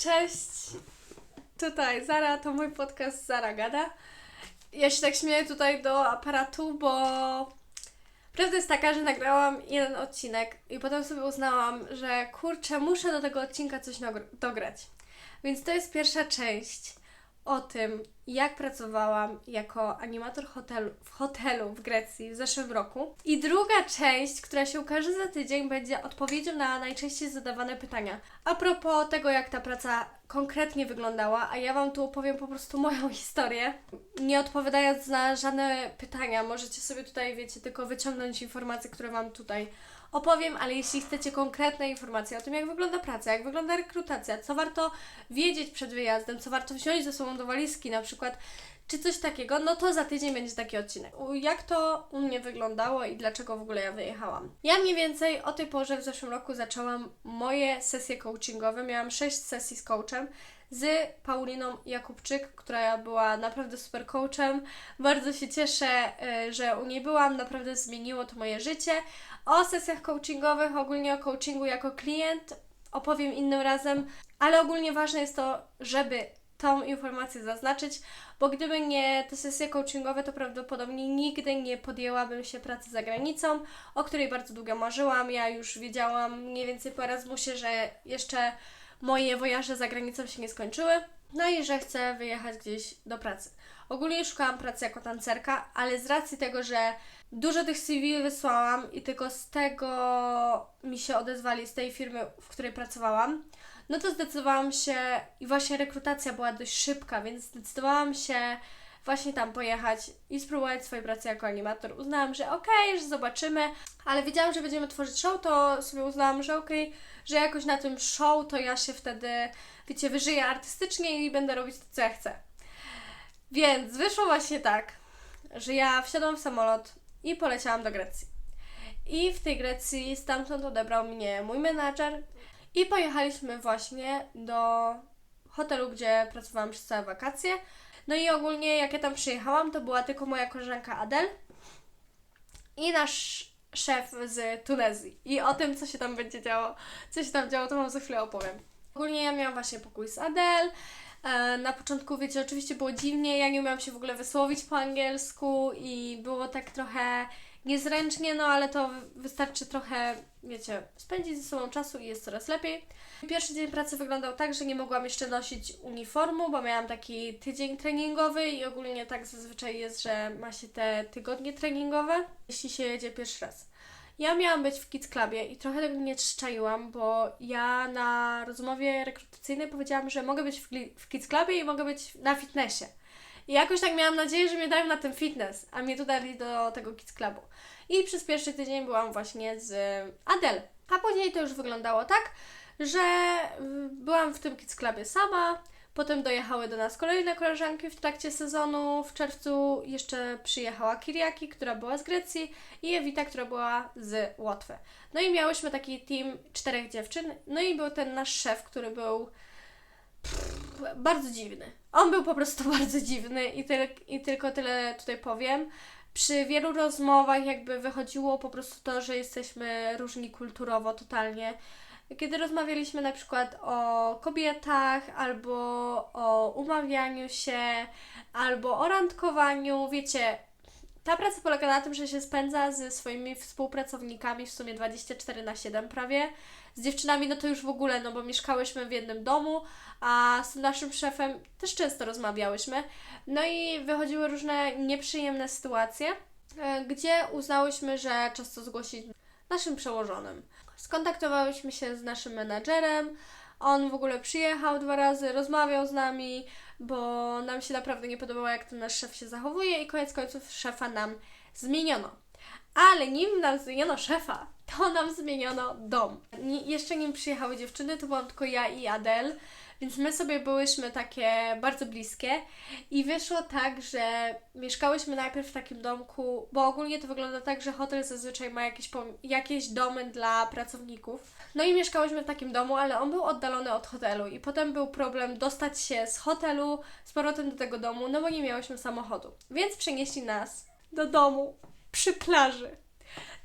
Cześć! Tutaj Zara, to mój podcast Zara Gada. Ja się tak śmieję tutaj do aparatu, bo prawda jest taka, że nagrałam jeden odcinek i potem sobie uznałam, że kurczę, muszę do tego odcinka coś dograć. Więc to jest pierwsza część o tym, jak pracowałam jako animator hotelu, w hotelu w Grecji w zeszłym roku. I druga część, która się ukaże za tydzień, będzie odpowiedzią na najczęściej zadawane pytania. A propos tego, jak ta praca konkretnie wyglądała, a ja Wam tu opowiem po prostu moją historię. Nie odpowiadając na żadne pytania, możecie sobie tutaj, wiecie, tylko wyciągnąć informacje, które Wam tutaj opowiem, ale jeśli chcecie konkretne informacje o tym, jak wygląda praca, jak wygląda rekrutacja, co warto wiedzieć przed wyjazdem, co warto wziąć ze sobą do walizki na przykład, czy coś takiego, no to za tydzień będzie taki odcinek. Jak to u mnie wyglądało i dlaczego w ogóle ja wyjechałam. Ja mniej więcej o tej porze w zeszłym roku zaczęłam moje sesje coachingowe. Miałam 6 sesji z coachem z Pauliną Jakubczyk, która była naprawdę super coachem. Bardzo się cieszę, y, że u niej byłam, naprawdę zmieniło to moje życie. O sesjach coachingowych, ogólnie o coachingu jako klient opowiem innym razem, ale ogólnie ważne jest to, żeby tą informację zaznaczyć, bo gdyby nie te sesje coachingowe, to prawdopodobnie nigdy nie podjęłabym się pracy za granicą, o której bardzo długo marzyłam. Ja już wiedziałam mniej więcej po Erasmusie, że jeszcze moje wojaże za granicą się nie skończyły, no i że chcę wyjechać gdzieś do pracy. Ogólnie szukałam pracy jako tancerka, ale z racji tego, że dużo tych CV wysłałam i tylko z tego mi się odezwali, z tej firmy, w której pracowałam, no to zdecydowałam się i właśnie rekrutacja była dość szybka, więc zdecydowałam się właśnie tam pojechać i spróbować swojej pracy jako animator. Uznałam, że okej, że zobaczymy, ale wiedziałam, że będziemy tworzyć show, to sobie uznałam, że okej, że jakoś na tym show to ja się wtedy, wiecie, wyżyję artystycznie i będę robić to, co ja chcę. Więc wyszło właśnie tak, że ja wsiadłam w samolot i poleciałam do Grecji. I w tej Grecji stamtąd odebrał mnie mój menadżer i pojechaliśmy właśnie do hotelu, gdzie pracowałam przez całe wakacje. No i ogólnie jak ja tam przyjechałam, to była tylko moja koleżanka Adel i nasz szef z Tunezji. I o tym, co się tam będzie działo, co się tam działo, to Wam za chwilę opowiem. Ogólnie ja miałam właśnie pokój z Adel. E, Na początku, wiecie, oczywiście było dziwnie, ja nie umiałam się w ogóle wysłowić po angielsku i było tak trochę niezręcznie, no ale to wystarczy trochę, wiecie, spędzić ze sobą czasu i jest coraz lepiej. Pierwszy dzień pracy wyglądał tak, że nie mogłam jeszcze nosić uniformu, bo miałam taki tydzień treningowy i ogólnie tak zazwyczaj jest, że ma się te tygodnie treningowe, jeśli się jedzie pierwszy raz. Ja miałam być w Kids Clubie i trochę tego nie czaiłam, bo ja na rozmowie rekrutacyjnej powiedziałam, że mogę być w, w Kids Clubie i mogę być na fitnessie. I jakoś tak miałam nadzieję, że mnie dają na ten fitness, a mnie tu dali do tego Kids Clubu. I przez pierwszy tydzień byłam właśnie z Adele. A później to już wyglądało tak, że y, byłam w tym Kids Clubie sama, potem dojechały do nas kolejne koleżanki w trakcie sezonu. W czerwcu jeszcze przyjechała Kiriaki, która była z Grecji i Ewita, która była z Łotwy. No i miałyśmy taki team czterech dziewczyn, no i był ten nasz szef, który był pff, bardzo dziwny. On był po prostu bardzo dziwny i, tyl, i tylko tyle tutaj powiem. Przy wielu rozmowach jakby wychodziło po prostu to, że jesteśmy różni kulturowo totalnie. Kiedy rozmawialiśmy na przykład o kobietach, albo o umawianiu się, albo o randkowaniu, wiecie, ta praca polega na tym, że się spędza ze swoimi współpracownikami w sumie 24 na 7 prawie. Z dziewczynami no to już w ogóle, no bo mieszkałyśmy w jednym domu, a z naszym szefem też często rozmawiałyśmy. No i wychodziły różne nieprzyjemne sytuacje, e, gdzie uznałyśmy, że czas to zgłosić naszym przełożonym. Skontaktowałyśmy się z naszym menadżerem. On w ogóle przyjechał dwa razy, rozmawiał z nami, bo nam się naprawdę nie podobało, jak ten nasz szef się zachowuje, i koniec końców szefa nam zmieniono. Ale nim nam zmieniono szefa, to nam zmieniono dom. Jeszcze nim przyjechały dziewczyny, to byłam tylko ja i Adel, więc my sobie byłyśmy takie bardzo bliskie i wyszło tak, że mieszkałyśmy najpierw w takim domku, bo ogólnie to wygląda tak, że hotel zazwyczaj ma jakieś, jakieś domy dla pracowników. No i mieszkałyśmy w takim domu, ale on był oddalony od hotelu i potem był problem dostać się z hotelu z powrotem do tego domu, no bo nie miałyśmy samochodu. Więc przenieśli nas do domu przy plaży.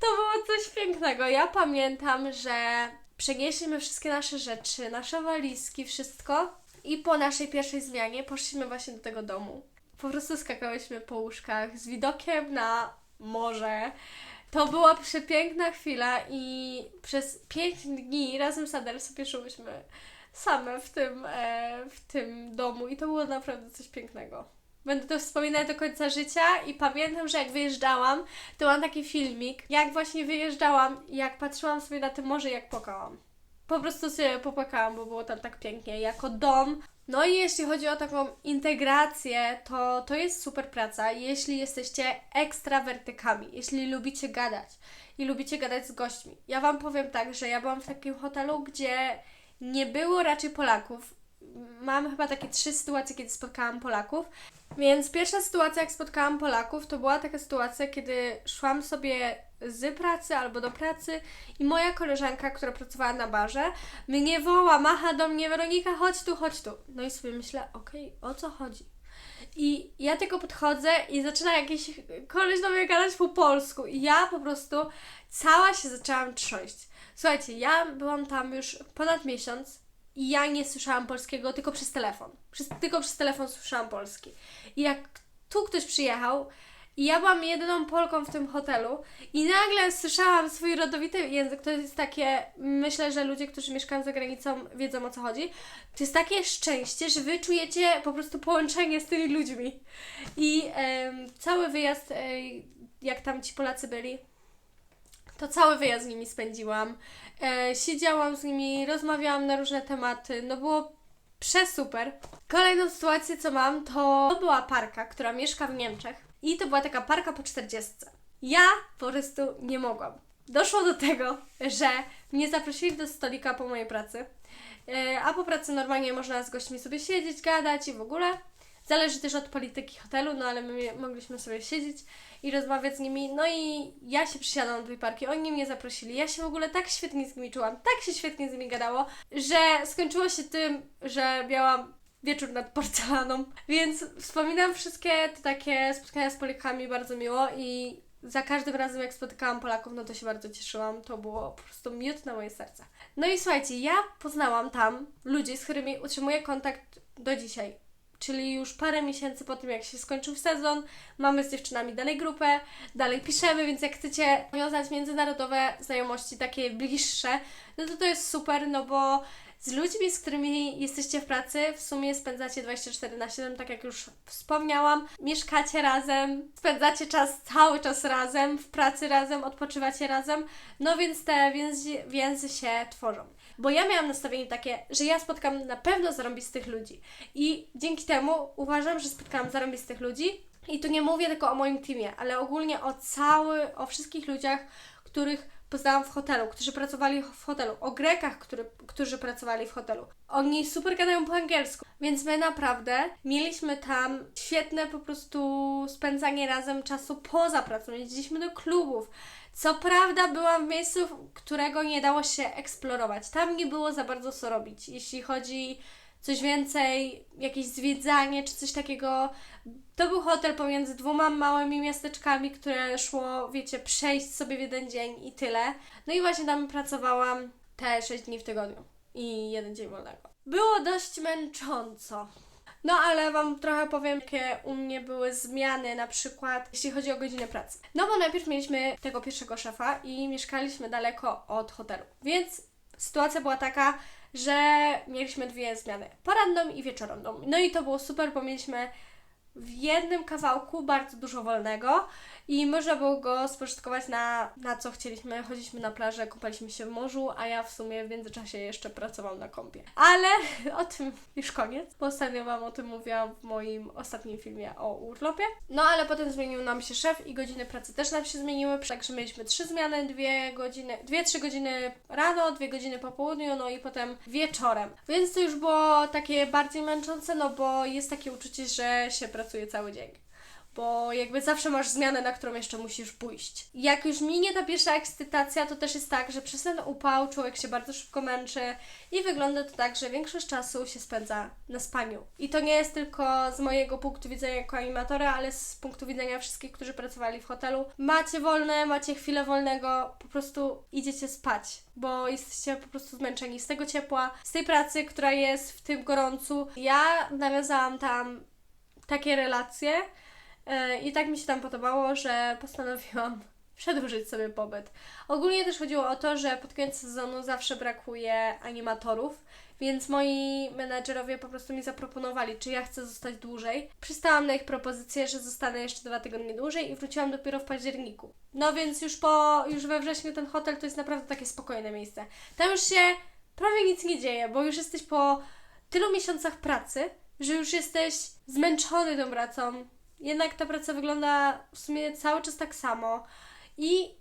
To było coś pięknego. Ja pamiętam, że przenieśliśmy wszystkie nasze rzeczy, nasze walizki, wszystko i po naszej pierwszej zmianie poszliśmy właśnie do tego domu. Po prostu skakałyśmy po łóżkach z widokiem na morze. To była przepiękna chwila i przez pięć dni razem z Adel sobie żyłyśmy same w tym, e, w tym domu i to było naprawdę coś pięknego. Będę to wspominać do końca życia i pamiętam, że jak wyjeżdżałam, to mam taki filmik, jak właśnie wyjeżdżałam, jak patrzyłam sobie na to morze, jak płakałam. Po prostu sobie popłakałam, bo było tam tak pięknie, jako dom. No i jeśli chodzi o taką integrację, to to jest super praca, jeśli jesteście ekstrawertykami, jeśli lubicie gadać i lubicie gadać z gośćmi. Ja Wam powiem tak, że ja byłam w takim hotelu, gdzie nie było raczej Polaków. Mam chyba takie trzy sytuacje, kiedy spotkałam Polaków. Więc pierwsza sytuacja, jak spotkałam Polaków, to była taka sytuacja, kiedy szłam sobie z pracy albo do pracy i moja koleżanka, która pracowała na barze, mnie woła, macha do mnie, Weronika, chodź tu, chodź tu. No i sobie myślę, okej, o co chodzi? I ja tylko podchodzę i zaczyna jakiś koleś do mnie gadać po polsku. I ja po prostu cała się zaczęłam trząść. Słuchajcie, ja byłam tam już ponad miesiąc ja nie słyszałam polskiego tylko przez telefon. Przez, tylko przez telefon słyszałam polski. I jak tu ktoś przyjechał i ja byłam jedyną Polką w tym hotelu i nagle słyszałam swój rodowity język, to jest takie, myślę, że ludzie, którzy mieszkają za granicą wiedzą o co chodzi, to jest takie szczęście, że wy czujecie po prostu połączenie z tymi ludźmi. I cały wyjazd, jak tam ci Polacy byli, to cały wyjazd z nimi spędziłam. E, siedziałam z nimi, rozmawiałam na różne tematy, no było przesuper. Kolejną sytuację, co mam, to była parka, która mieszka w Niemczech i to była taka parka po 40. Ja po prostu nie mogłam. Doszło do tego, że mnie zaprosili do stolika po mojej pracy, e, a po pracy normalnie można z gośćmi sobie siedzieć, gadać i w ogóle. Zależy też od polityki hotelu, no ale my mogliśmy sobie siedzieć i rozmawiać z nimi. No i ja się przysiadłam do tej parki, oni mnie zaprosili. Ja się w ogóle tak świetnie z nimi czułam, tak się świetnie z nimi gadało, że skończyło się tym, że miałam wieczór nad porcelaną. Więc wspominam wszystkie te takie spotkania z Polakami bardzo miło i za każdym razem jak spotykałam Polaków, no to się bardzo cieszyłam. To było po prostu miód na moje serce. No i słuchajcie, ja poznałam tam ludzi, z którymi utrzymuję kontakt do dzisiaj. Czyli już parę miesięcy po tym, jak się skończył sezon, mamy z dziewczynami dalej grupę, dalej piszemy, więc jak chcecie wiązać międzynarodowe znajomości, takie bliższe, no to to jest super, no bo z ludźmi, z którymi jesteście w pracy, w sumie spędzacie 24 na 7, tak jak już wspomniałam. Mieszkacie razem, spędzacie czas cały czas razem, w pracy razem, odpoczywacie razem, no więc te więzy, więzy się tworzą. Bo ja miałam nastawienie takie, że ja spotkam na pewno zarąbistych ludzi. I dzięki temu uważam, że spotkałam zarąbistych ludzi. I tu nie mówię tylko o moim teamie, ale ogólnie o cały, o wszystkich ludziach, których poznałam w hotelu, którzy pracowali w hotelu, o Grekach, który, którzy pracowali w hotelu. Oni super gadają po angielsku, więc my naprawdę mieliśmy tam świetne po prostu spędzanie razem czasu poza pracą. Jeździliśmy do klubów. Co prawda byłam w miejscu, którego nie dało się eksplorować. Tam nie było za bardzo co robić, jeśli chodzi coś więcej, jakieś zwiedzanie czy coś takiego. To był hotel pomiędzy dwoma małymi miasteczkami, które szło, wiecie, przejść sobie w jeden dzień i tyle. No i właśnie tam pracowałam te 6 dni w tygodniu i jeden dzień wolnego. Było dość męcząco. No ale Wam trochę powiem, jakie u mnie były zmiany, na przykład jeśli chodzi o godzinę pracy. No bo najpierw mieliśmy tego pierwszego szefa i mieszkaliśmy daleko od hotelu, więc sytuacja była taka, że mieliśmy dwie zmiany, poranną i wieczorną. No i to było super, bo mieliśmy w jednym kawałku bardzo dużo wolnego i można było go spożytkować na, na co chcieliśmy. Chodziliśmy na plażę, kąpaliśmy się w morzu, a ja w sumie w międzyczasie jeszcze pracowałam na kąpie. Ale o tym już koniec, bo ostatnio Wam o tym mówiłam w moim ostatnim filmie o urlopie. No ale potem zmienił nam się szef i godziny pracy też nam się zmieniły, także mieliśmy trzy zmiany, dwie godziny, dwie, trzy godziny rano, dwie godziny po południu, no i potem wieczorem. Więc to już było takie bardziej męczące, no bo jest takie uczucie, że się pracuje cały dzień bo jakby zawsze masz zmianę, na którą jeszcze musisz pójść. Jak już minie ta pierwsza ekscytacja, to też jest tak, że przez ten upał człowiek się bardzo szybko męczy i wygląda to tak, że większość czasu się spędza na spaniu. I to nie jest tylko z mojego punktu widzenia jako animatora, ale z punktu widzenia wszystkich, którzy pracowali w hotelu. Macie wolne, macie chwilę wolnego, po prostu idziecie spać, bo jesteście po prostu zmęczeni z tego ciepła, z tej pracy, która jest w tym gorącu. Ja nawiązałam tam takie relacje yy, i tak mi się tam podobało, że postanowiłam przedłużyć sobie pobyt. Ogólnie też chodziło o to, że pod koniec sezonu zawsze brakuje animatorów, więc moi menadżerowie po prostu mi zaproponowali, czy ja chcę zostać dłużej. Przystałam na ich propozycję, że zostanę jeszcze dwa tygodnie dłużej i wróciłam dopiero w październiku. No więc już po, już we wrześniu ten hotel to jest naprawdę takie spokojne miejsce. Tam już się prawie nic nie dzieje, bo już jesteś po tylu miesiącach pracy, że już jesteś zmęczony tą pracą. Jednak ta praca wygląda w sumie cały czas tak samo. I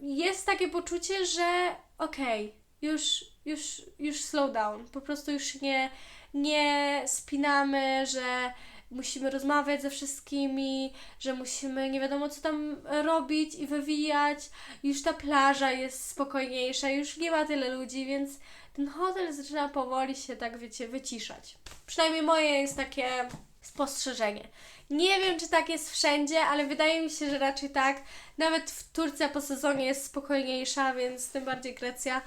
jest takie poczucie, że okej, już, już, już slow down. Po prostu już nie, nie spinamy, że musimy rozmawiać ze wszystkimi, że musimy nie wiadomo co tam robić i wywijać. Już ta plaża jest spokojniejsza, już nie ma tyle ludzi, więc ten hotel zaczyna powoli się tak, wiecie, wyciszać. Przynajmniej moje jest takie spostrzeżenie. Nie wiem, czy tak jest wszędzie, ale wydaje mi się, że raczej tak. Nawet w Turcja po sezonie jest spokojniejsza, więc tym bardziej Grecja.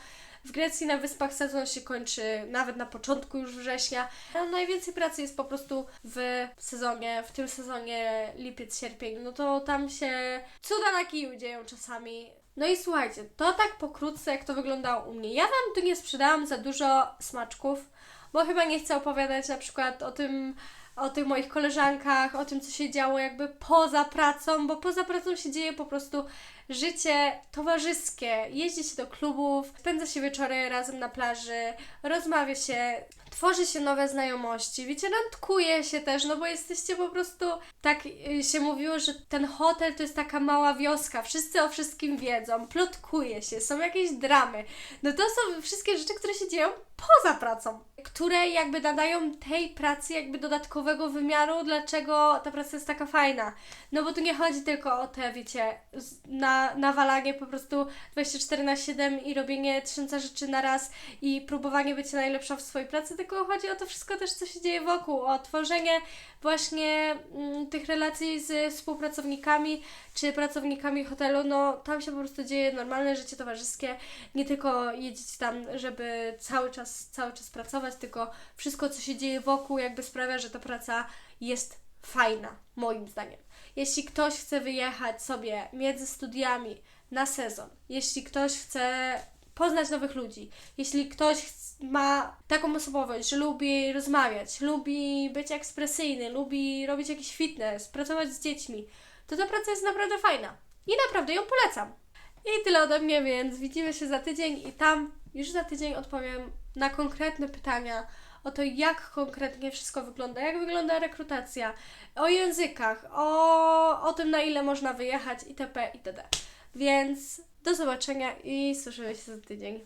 W Grecji na wyspach sezon się kończy nawet na początku już września. No, najwięcej pracy jest po prostu w sezonie, w tym sezonie lipiec, sierpień. No to tam się cuda na kiju dzieją czasami. No i słuchajcie, to tak pokrótce jak to wyglądało u mnie. Ja Wam tu nie sprzedałam za dużo smaczków, bo chyba nie chcę opowiadać na przykład o tym, o tych moich koleżankach, o tym, co się działo jakby poza pracą, bo poza pracą się dzieje po prostu życie towarzyskie. Jeździ się do klubów, spędza się wieczory razem na plaży, rozmawia się, tworzy się nowe znajomości, wiecie, randkuje się też, no bo jesteście po prostu, tak y, się mówiło, że ten hotel to jest taka mała wioska, wszyscy o wszystkim wiedzą, plotkuje się, są jakieś dramy. No to są wszystkie rzeczy, które się dzieją poza pracą, które jakby nadają tej pracy jakby dodatkowego wymiaru, dlaczego ta praca jest taka fajna. No bo tu nie chodzi tylko o te, wiecie, na, nawalanie po prostu 24 na 7 i robienie tysiąca rzeczy na raz i próbowanie być najlepsza w swojej pracy, tylko chodzi o to wszystko też, co się dzieje wokół, o tworzenie właśnie mm, tych relacji z współpracownikami czy pracownikami hotelu, no tam się po prostu dzieje normalne życie towarzyskie, nie tylko jeździć tam, żeby cały czas, cały czas pracować, tylko wszystko, co się dzieje wokół, jakby sprawia, że ta praca jest fajna, moim zdaniem. Jeśli ktoś chce wyjechać sobie między studiami na sezon, jeśli ktoś chce poznać nowych ludzi, jeśli ktoś ma taką osobowość, że lubi rozmawiać, lubi być ekspresyjny, lubi robić jakiś fitness, pracować z dziećmi, to ta praca jest naprawdę fajna. I naprawdę ją polecam. I tyle ode mnie, więc widzimy się za tydzień i tam już za tydzień odpowiem na konkretne pytania o to, jak konkretnie wszystko wygląda, jak wygląda rekrutacja, o językach, o, o tym, na ile można wyjechać itp. itd. Więc do zobaczenia i słyszymy się za tydzień.